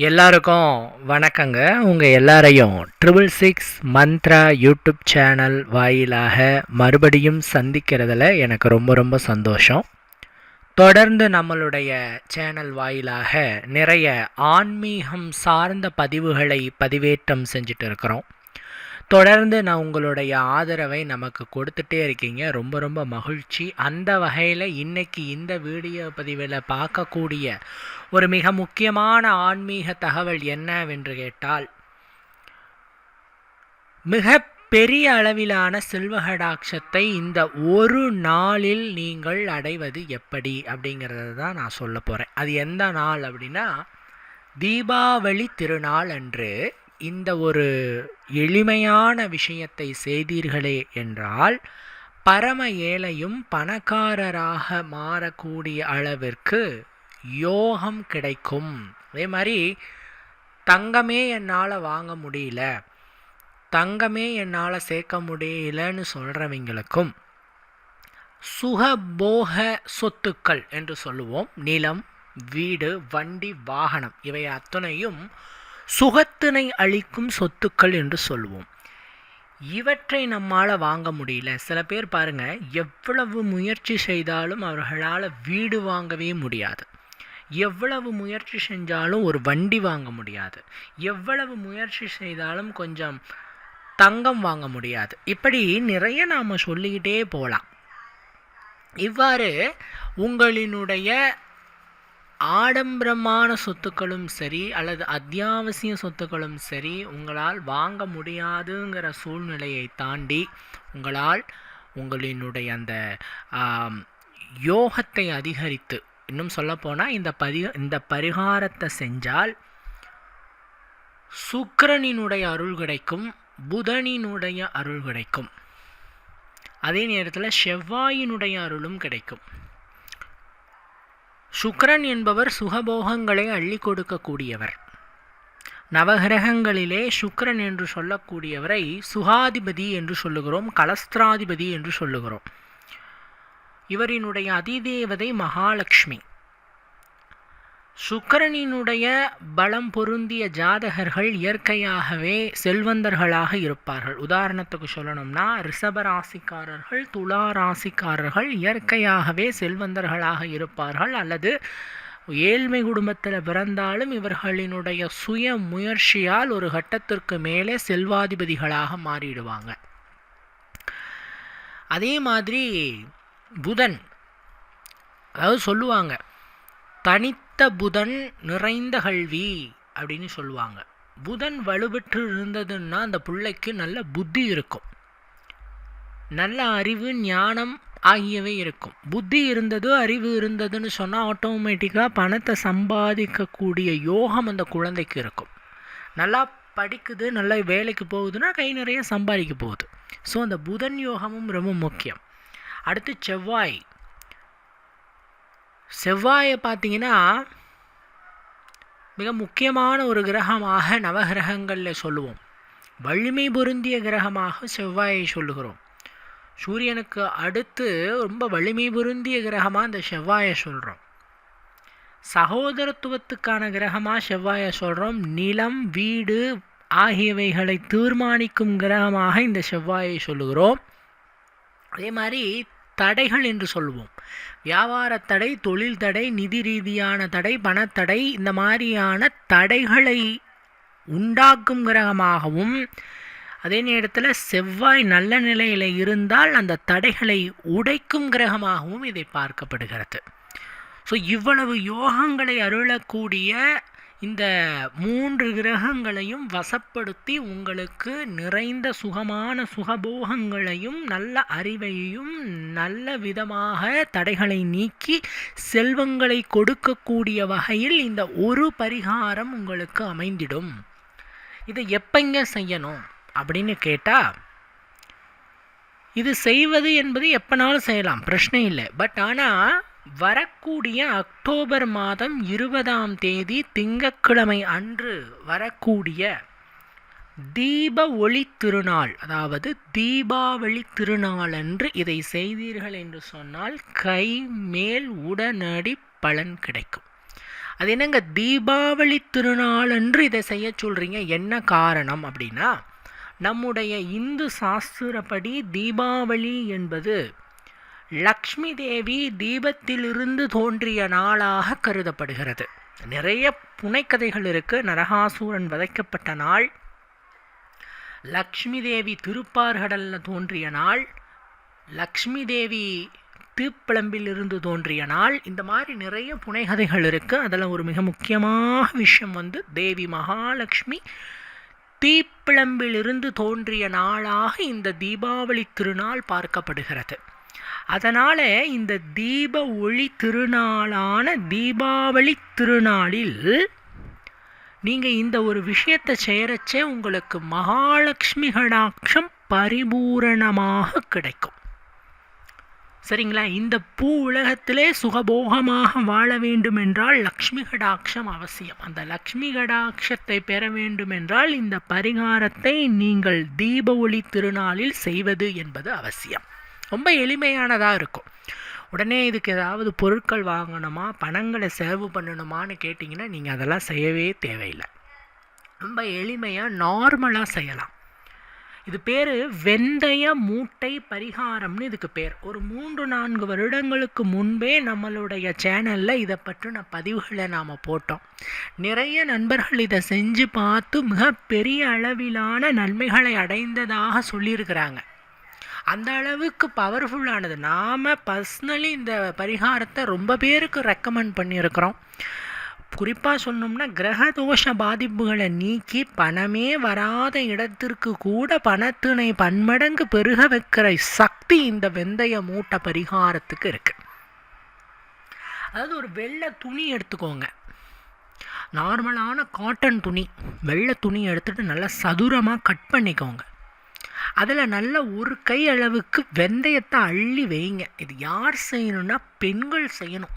எல்லாருக்கும் வணக்கங்க. உங்கள் எல்லாரையும் triple six Mantra YouTube channel வாயிலாக மறுபடியும் சந்திக்கிறதுல எனக்கு ரொம்ப ரொம்ப சந்தோஷம். தொடர்ந்து நம்மளுடைய சேனல் வாயிலாக நிறைய ஆன்மீகம் சார்ந்த பதிவுகளை பதிவேற்றம் செஞ்சுட்டு இருக்கிறோம். தொடர்ந்து நான் உங்களுடைய ஆதரவை நமக்கு கொடுத்துட்டே இருக்கீங்க. ரொம்ப ரொம்ப மகிழ்ச்சி. அந்த வகையில் இன்னைக்கு இந்த வீடியோ பதிவில் பார்க்கக்கூடிய ஒரு மிக முக்கியமான ஆன்மீக தகவல் என்னவென்று கேட்டால் மிக பெரிய அளவிலான செல்வகடாட்சத்தை இந்த ஒரு நாளில் நீங்கள் அடைவது எப்படி அப்படிங்கிறத தான் நான் சொல்ல போகிறேன் அது எந்த நாள் அப்படின்னா தீபாவளி திருநாள் அன்று இந்த ஒரு எளிமையான விஷயத்தை செய்தீர்களே என்றால் பரம ஏழையும் பணக்காரராக மாறக்கூடிய அளவிற்கு யோகம் கிடைக்கும். அதே மாதிரி தங்கமே என்னால் வாங்க முடியல. தங்கமே என்னால் சேர்க்க முடியலன்னு சொல்கிறவங்களுக்கும் சுகபோக சொத்துக்கள் என்று சொல்லுவோம். நிலம் வீடு வண்டி வாகனம் இவை அத்தனையும் சுகத்தினை அளிக்கும் சொத்துக்கள் என்று சொல்லுவோம் இவற்றை நம்மால் வாங்க முடியல. சில பேர் பாருங்க எவ்வளவு முயற்சி செய்தாலும் அவர்களால் வீடு வாங்கவே முடியாது. எவ்வளவு முயற்சி செஞ்சாலும் ஒரு வண்டி வாங்க முடியாது. எவ்வளவு முயற்சி செய்தாலும் கொஞ்சம் தங்கம் வாங்க முடியாது. இப்படி நிறைய நாம் சொல்லிக்கிட்டே போகலாம் இவ்வாறு உங்களினுடைய ஆடம்பரமான சொத்துக்களும் சரி அல்லது அத்தியாவசிய சொத்துக்களும் சரி உங்களால் வாங்க முடியாதுங்கிற சூழ்நிலையை தாண்டி உங்களால் உங்களினுடைய அந்த யோகத்தை அதிகரித்து இன்னும் சொல்லப்போனால் இந்த பரி இந்த பரிகாரத்தை செஞ்சால் சுக்கரனினுடைய அருள் கிடைக்கும் புதனினுடைய அருள் கிடைக்கும். அதே நேரத்தில் செவ்வாயினுடைய அருளும் கிடைக்கும். சுக்கரன் என்பவர் சுகபோகங்களை அள்ளி கொடுக்கக்கூடியவர். நவகிரகங்களிலே சுக்கரன் என்று சொல்லக்கூடியவரை சுகாதிபதி என்று சொல்லுகிறோம் கலஸ்திராதிபதி என்று சொல்லுகிறோம். இவரினுடைய அதிதேவதை மகாலட்சுமி. சுக்கரனினுடைய பலம் பொருந்திய ஜாதகர்கள் இயற்கையாகவே செல்வந்தர்களாக இருப்பார்கள். உதாரணத்துக்கு சொல்லணும்னா ரிஷபராசிக்காரர்கள் துலா ராசிக்காரர்கள் இயற்கையாகவே செல்வந்தர்களாக இருப்பார்கள். அல்லது ஏழ்மை குடும்பத்தில் பிறந்தாலும் இவர்களினுடைய சுய முயற்சியால் ஒரு கட்டத்திற்கு மேலே செல்வாதிபதிகளாக மாறிடுவாங்க. அதே மாதிரி புதன் அதாவது சொல்லுவாங்க தனித்த புதன் நிறைந்த கல்வி அப்படின்னு சொல்லுவாங்க. புதன் வலுப்பெற்று இருந்ததுன்னா அந்த பிள்ளைக்கு நல்ல புத்தி இருக்கும். நல்ல அறிவு ஞானம் ஆகியவை இருக்கும். புத்தி இருந்ததோ அறிவு இருந்ததுன்னு சொன்னால் ஆட்டோமேட்டிக்காக பணத்தை சம்பாதிக்கக்கூடிய யோகம் அந்த குழந்தைக்கு இருக்கும். நல்லா படிக்குது நல்லா வேலைக்கு போகுதுன்னா கை நிறைய சம்பாதிக்க போகுது. ஸோ அந்த புதன் யோகமும் ரொம்ப முக்கியம். அடுத்து செவ்வாய். செவ்வாயை பார்த்தீங்கன்னா மிக முக்கியமான ஒரு கிரகமாக நவகிரகங்களில் சொல்லுவோம். வலிமை பொருந்திய கிரகமாக செவ்வாயை சொல்லுகிறோம். சூரியனுக்கு அடுத்து ரொம்ப வலிமை பொருந்திய கிரகமாக இந்த செவ்வாயை சொல்கிறோம் சகோதரத்துவத்துக்கான கிரகமாக செவ்வாயை சொல்கிறோம் நிலம் வீடு ஆகியவைகளை தீர்மானிக்கும் கிரகமாக இந்த செவ்வாயை சொல்லுகிறோம். அதே மாதிரி தடைகள் என்று சொல்லுவோம். வியாபார தடை தொழில் தடை நிதி ரீதியான தடை பணத்தடை இந்த மாதிரியான தடைகளை உண்டாக்கும் கிரகமாகவும் அதே நேரத்தில் செவ்வாய் நல்ல நிலையில் இருந்தால் அந்த தடைகளை உடைக்கும் கிரகமாகவும் இதை பார்க்கப்படுகிறது. ஸோ இவ்வளவு யோகங்களை அருளக்கூடிய இந்த மூன்று கிரகங்களையும் வசப்படுத்தி உங்களுக்கு நிறைந்த சுகமான சுகபோகங்களையும் நல்ல அறிவையும் நல்ல விதமாக தடைகளை நீக்கி செல்வங்களை கொடுக்கக்கூடிய வகையில் இந்த ஒரு பரிகாரம் உங்களுக்கு அமைந்திடும். இதை எப்பங்க செய்யணும் அப்படின்னு கேட்டால் இது செய்வது என்பது எப்போனாலும் செய்யலாம் பிரச்சனை இல்லை. பட் ஆனால் வரக்கூடிய அக்டோபர் மாதம் இருபதாம் தேதி திங்கட்கிழமை அன்று வரக்கூடிய தீப ஒளி திருநாள் அதாவது தீபாவளி திருநாள் அன்று இதை செய்தீர்கள் என்று சொன்னால் கை மேல் உடனடி பலன் கிடைக்கும். அது என்னங்க? தீபாவளி திருநாள் அன்று இதை செய்ய சொல்கிறீங்க என்ன காரணம் அப்படின்னா நம்முடைய இந்து சாஸ்திரப்படி தீபாவளி என்பது லக்ஷ்மி தேவி தீபத்திலிருந்து தோன்றிய நாளாக கருதப்படுகிறது. நிறைய புனைக்கதைகள் இருக்குது நரகாசூரன் வதைக்கப்பட்ட நாள் லக்ஷ்மி தேவி திருப்பார்கடலில் தோன்றிய நாள் லக்ஷ்மி தேவி தீப்பிளம்பிலிருந்து தோன்றிய நாள். இந்த மாதிரி நிறைய புனைகதைகள் இருக்குது அதில் ஒரு மிக முக்கியமான விஷயம் வந்து தேவி மகாலட்சுமி தீப்பிளம்பிலிருந்து தோன்றிய நாளாக இந்த தீபாவளி திருநாள் பார்க்கப்படுகிறது. அதனால் இந்த தீப ஒளி திருநாளான தீபாவளி திருநாளில் நீங்கள் இந்த ஒரு விஷயத்தை செய்கிறச்சே உங்களுக்கு மகாலட்சுமி கடாட்சம் பரிபூரணமாக கிடைக்கும். சரிங்களா? இந்த பூ உலகத்திலே சுகபோகமாக வாழ வேண்டும் என்றால் லக்ஷ்மி கடாட்சம் அவசியம். அந்த லக்ஷ்மி கடாட்சத்தை பெற வேண்டும் என்றால் இந்த பரிகாரத்தை நீங்கள் தீப ஒளி திருநாளில் செய்வது என்பது அவசியம். ரொம்ப எளிமையானதாக இருக்கும். உடனே இதுக்கு ஏதாவது பொருட்கள் வாங்கணுமா? பணங்களை செலவு பண்ணணுமான்னு கேட்டிங்கன்னா நீங்கள் அதெல்லாம் செய்யவே தேவையில்லை. ரொம்ப எளிமையாக நார்மலாக செய்யலாம். இது பேர் வெந்தய மூட்டை பரிகாரம்னு இதுக்கு பேர். ஒரு மூன்று நான்கு வருடங்களுக்கு முன்பே நம்மளுடைய சேனலில் இதை பற்றின பதிவுகளை நாம் போட்டோம். நிறைய நண்பர்கள் இதை செஞ்சு பார்த்து மிகப்பெரிய அளவிலான நன்மைகளை அடைந்ததாக சொல்லியிருக்கிறாங்க. அந்த அளவுக்கு பவர்ஃபுல்லானது நாம் பர்ஸ்னலி இந்த பரிகாரத்தை ரொம்ப பேருக்கு ரெக்கமெண்ட் பண்ணியிருக்கிறோம். குறிப்பாக சொன்னோம்னா கிரக தோஷ பாதிப்புகளை நீக்கி பணமே வராத இடத்திற்கு கூட பணத்தினை பன்மடங்கு பெருக வைக்கிற சக்தி இந்த வெந்தய மூட்டை பரிகாரத்துக்கு இருக்குது அதாவது ஒரு வெள்ளை துணி எடுத்துக்கோங்க. நார்மலான காட்டன் துணி வெள்ளை துணி எடுத்துகிட்டு நல்லா சதுரமாக கட் பண்ணிக்கோங்க. அதில் நல்ல ஒரு கை அளவுக்கு வெந்தயத்தை அள்ளி வைங்க. இது யார் செய்யணும்னா பெண்கள் செய்யணும்.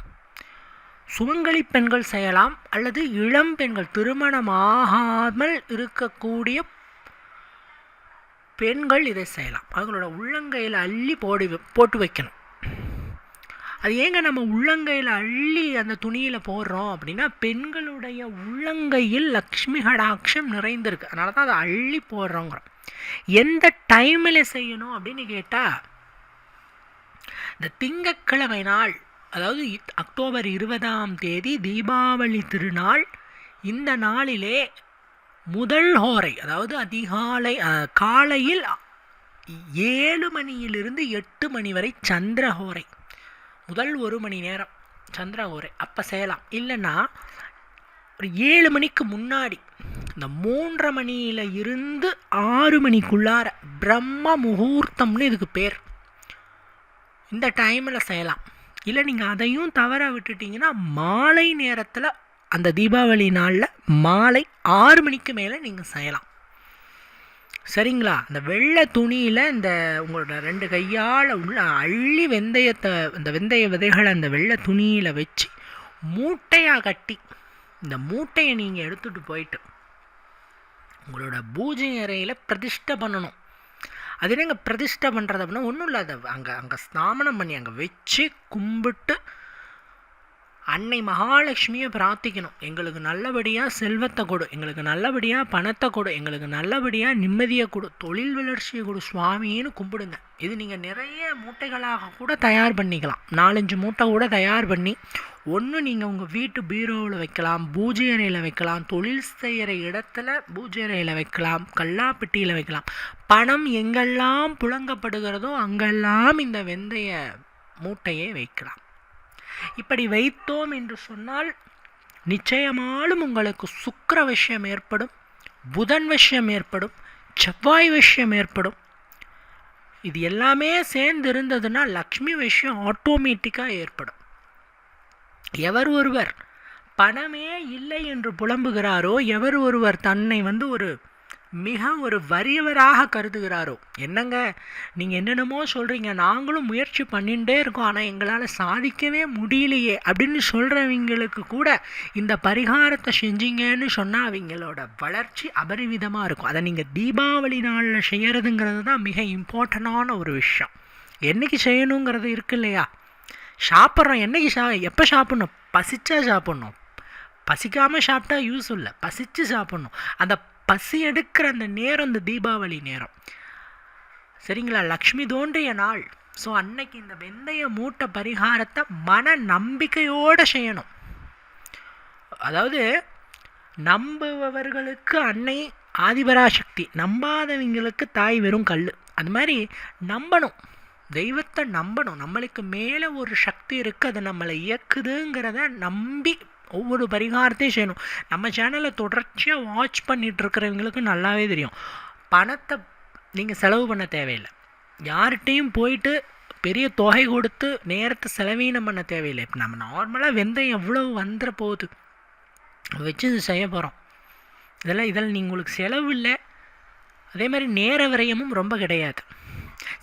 சுமங்கலி பெண்கள் செய்யலாம் அல்லது இளம் பெண்கள். திருமணமாகாமல் இருக்கக்கூடிய பெண்கள் இதை செய்யலாம். அவங்களோட உள்ளங்கையில் அள்ளி போடு போட்டு வைக்கணும். அது ஏங்க நம்ம உள்ளங்கையில் அள்ளி அந்த துணியில் போடுறோம் அப்படின்னா பெண்களுடைய உள்ளங்கையில் லக்ஷ்மி கடாட்சம் நிறைந்திருக்கு. அதனால தான் அதை அள்ளி போடுறோங்கிறோம். எந்த டைமில் செய்யணும் அப்படின்னு கேட்டால் இந்த திங்கக்கிழமை நாள் அதாவது அக்டோபர் இருபதாம் தேதி தீபாவளி திருநாள் இந்த நாளிலே முதல் ஹோரை அதாவது அதிகாலை காலையில் ஏழு மணியிலிருந்து எட்டு மணி வரை சந்திரஹோரை முதல் ஒரு மணி நேரம் சந்திரஹோரை அப்போ செய்யலாம். இல்லைன்னா ஒரு ஏழு மணிக்கு முன்னாடி இந்த மூன்றரை மணியில் இருந்து ஆறு மணிக்குள்ளார பிரம்ம முகூர்த்தம்னு இதுக்கு பேர். இந்த டைமில் செய்யலாம். இல்லை நீங்கள் அதையும் தவற விட்டுட்டிங்கன்னா மாலை நேரத்தில் அந்த தீபாவளி நாளில் மாலை ஆறு மணிக்கு மேலே நீங்கள் செய்யலாம். சரிங்களா? அந்த வெள்ளை துணியில் இந்த உங்களோட ரெண்டு கையால் உள்ள அள்ளி வெந்தயத்தை இந்த வெந்தய விதைகளை அந்த வெள்ளை துணியில் வச்சு மூட்டையாக கட்டி இந்த மூட்டையை நீங்கள் எடுத்துகிட்டு போயிட்டு உங்களோட பூஜை அறையில் பிரதிஷ்டை பண்ணணும். அது என்னங்க பிரதிஷ்டை பண்ணுறது அப்படின்னா ஒன்றும் இல்லை அதை அங்கே அங்கே ஸ்நாமனம் பண்ணி அங்கே வச்சு கும்பிட்டு அன்னை மகாலட்சுமியை பிரார்த்திக்கணும். எங்களுக்கு நல்லபடியாக செல்வத்தை கொடு எங்களுக்கு நல்லபடியாக பணத்தை கொடு எங்களுக்கு நல்லபடியாக நிம்மதியை கொடு தொழில் வளர்ச்சியை கொடு சுவாமின்னு கும்பிடுங்க. இது நீங்கள் நிறைய மூட்டைகளாக கூட தயார் பண்ணிக்கலாம். நாலஞ்சு மூட்டை கூட தயார் பண்ணி ஒன்று நீங்கள் உங்கள் வீட்டு பீரோவில் வைக்கலாம் பூஜை அறையில் வைக்கலாம் தொழில் செய்கிற இடத்துல பூஜை அறையில் வைக்கலாம் கல்லாப்பெட்டியில் வைக்கலாம். பணம் எங்கெல்லாம் புழங்கப்படுகிறதோ அங்கெல்லாம் இந்த வெந்தய மூட்டையை வைக்கலாம். இப்படி வைத்தோம் என்று சொன்னால் நிச்சயமாலும் உங்களுக்கு சுக்கர விஷயம் ஏற்படும் புதன் விஷயம் ஏற்படும் செவ்வாய் விஷயம் ஏற்படும். இது எல்லாமே சேர்ந்து இருந்ததுன்னா லக்ஷ்மி விஷயம் ஆட்டோமேட்டிக்காக ஏற்படும். எவர் ஒருவர் பணமே இல்லை என்று புலம்புகிறாரோ எவர் ஒருவர் தன்னை வந்து ஒரு மிக ஒரு வறியவராக கருதுகிறாரோ. என்னங்க? நீங்கள் என்னென்னமோ சொல்கிறீங்க நாங்களும் முயற்சி பண்ணிகிட்டே இருக்கோம். ஆனால் எங்களால் சாதிக்கவே முடியலையே. அப்படின்னு சொல்கிறவங்களுக்கு கூட இந்த பரிகாரத்தை செஞ்சீங்கன்னு சொன்னால் அவங்களோட வளர்ச்சி அபரிவிதமாக இருக்கும். அதை நீங்கள் தீபாவளி நாளில் செய்கிறதுங்கிறது தான் மிக இம்பார்ட்டண்டான ஒரு விஷயம். என்றைக்கு செய்யணுங்கிறது இருக்கு இல்லையா? சாப்பிட்றோம். என்றைக்கு சா எப்போ சாப்பிட்ணும்? பசிச்சா சாப்பிட்ணும். பசிக்காமல் சாப்பிட்டா யூஸ் இல்லை. பசித்து சாப்பிட்ணும். அந்த பசி எடுக்கிற அந்த நேரம் இந்த தீபாவளி நேரம். சரிங்களா? லக்ஷ்மி தோன்றிய நாள். ஸோ அன்னைக்கு இந்த வெந்தய மூட்டை பரிகாரத்தை மன நம்பிக்கையோடு செய்யணும். அதாவது நம்புபவர்களுக்கு அன்னை ஆதிபராசக்தி நம்பாதவங்களுக்கு தாய் வெறும் கல் அது மாதிரி நம்பணும். தெய்வத்தை நம்பணும். நம்மளுக்கு மேலே ஒரு சக்தி இருக்குது அது நம்மளை இயக்குதுங்கிறத நம்பி ஒவ்வொரு பரிகாரத்தையும் செய்யணும். நம்ம சேனலை தொடர்ச்சியாக வாட்ச் பண்ணிகிட்டு இருக்கிறவங்களுக்கு நல்லாவே தெரியும். பணத்தை நீங்கள் செலவு பண்ண தேவையில்லை. யார்கிட்டையும் போயிட்டு பெரிய தொகை கொடுத்து நேரத்தை செலவீனம் பண்ண தேவையில்லை. இப்போ நம்ம நார்மலாக வெந்தயம் எவ்வளோ வந்துட போகுது? வச்சு இது செய்ய போகிறோம் இதெல்லாம் இதெல்லாம் நீங்கள் உங்களுக்கு செலவு இல்லை. அதே மாதிரி நேர விரயமும் ரொம்ப கிடையாது.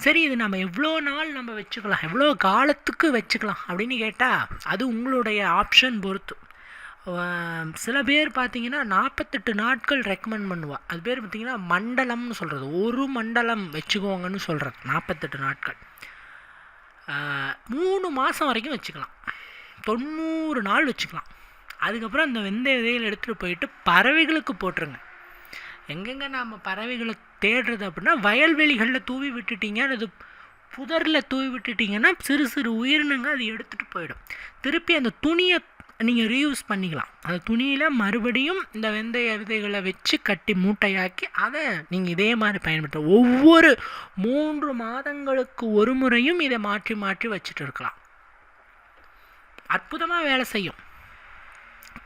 சரி இது நம்ம எவ்வளோ நாள் நம்ம வச்சுக்கலாம்? எவ்வளோ காலத்துக்கு வச்சுக்கலாம்? அப்படின்னு கேட்டால் அது உங்களுடைய ஆப்ஷன் பொறுத்து. சில பேர் பார்த்தீங்கன்னா நாற்பத்தெட்டு நாட்கள் ரெக்கமெண்ட் பண்ணுவாள் அது பேர் பார்த்தீங்கன்னா மண்டலம்னு சொல்கிறது ஒரு மண்டலம் வச்சுக்கோங்கன்னு சொல்கிறது நாற்பத்தெட்டு நாட்கள். மூணு மாதம் வரைக்கும் வச்சுக்கலாம். தொண்ணூறு நாள் வச்சுக்கலாம். அதுக்கப்புறம் அந்த வெந்தய விதைகள் எடுத்துகிட்டு போயிட்டு பறவைகளுக்கு போட்டுருங்க. எங்கெங்கே நாம் பறவைகளை தேடுறது அப்படின்னா வயல்வெளிகளில் தூவி விட்டுட்டீங்க அது புதரில் தூவி விட்டுட்டிங்கன்னா சிறு சிறு உயிரினங்க அது எடுத்துகிட்டு போயிடும். திருப்பி அந்த துணியை நீங்கள் ரீயூஸ் பண்ணிக்கலாம். அந்த துணியில் மறுபடியும் இந்த வெந்தய விதைகளை வச்சு கட்டி மூட்டையாக்கி அதை நீங்கள் இதே மாதிரி பயன்படுத்த ஒவ்வொரு மூன்று மாதங்களுக்கு ஒரு முறையும் இதை மாற்றி மாற்றி வச்சுட்டு இருக்கலாம். அற்புதமாக வேலை செய்யும்.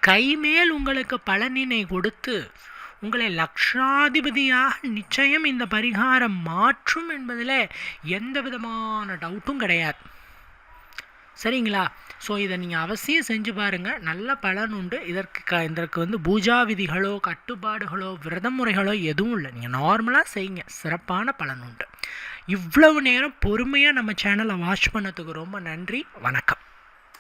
கைமேல் உங்களுக்கு பலனினை கொடுத்து உங்களை லக்ஷாதிபதியாக நிச்சயம் இந்த பரிகாரம் மாற்றும் என்பதில் எந்த விதமான டவுட்டும் கிடையாது. சரிங்களா? ஸோ இதை நீங்கள் அவசியம் செஞ்சு பாருங்கள் நல்ல பலன் உண்டு. இதற்கு க இதற்கு வந்து பூஜா விதிகளோ கட்டுப்பாடுகளோ விரத முறைகளோ எதுவும் இல்லை. நீங்கள் நார்மலாக செய்யுங்க சிறப்பான பலன் உண்டு. இவ்வளவு நேரம் பொறுமையாக நம்ம சேனலை வாட்ச் பண்ணதுக்கு ரொம்ப நன்றி. வணக்கம்.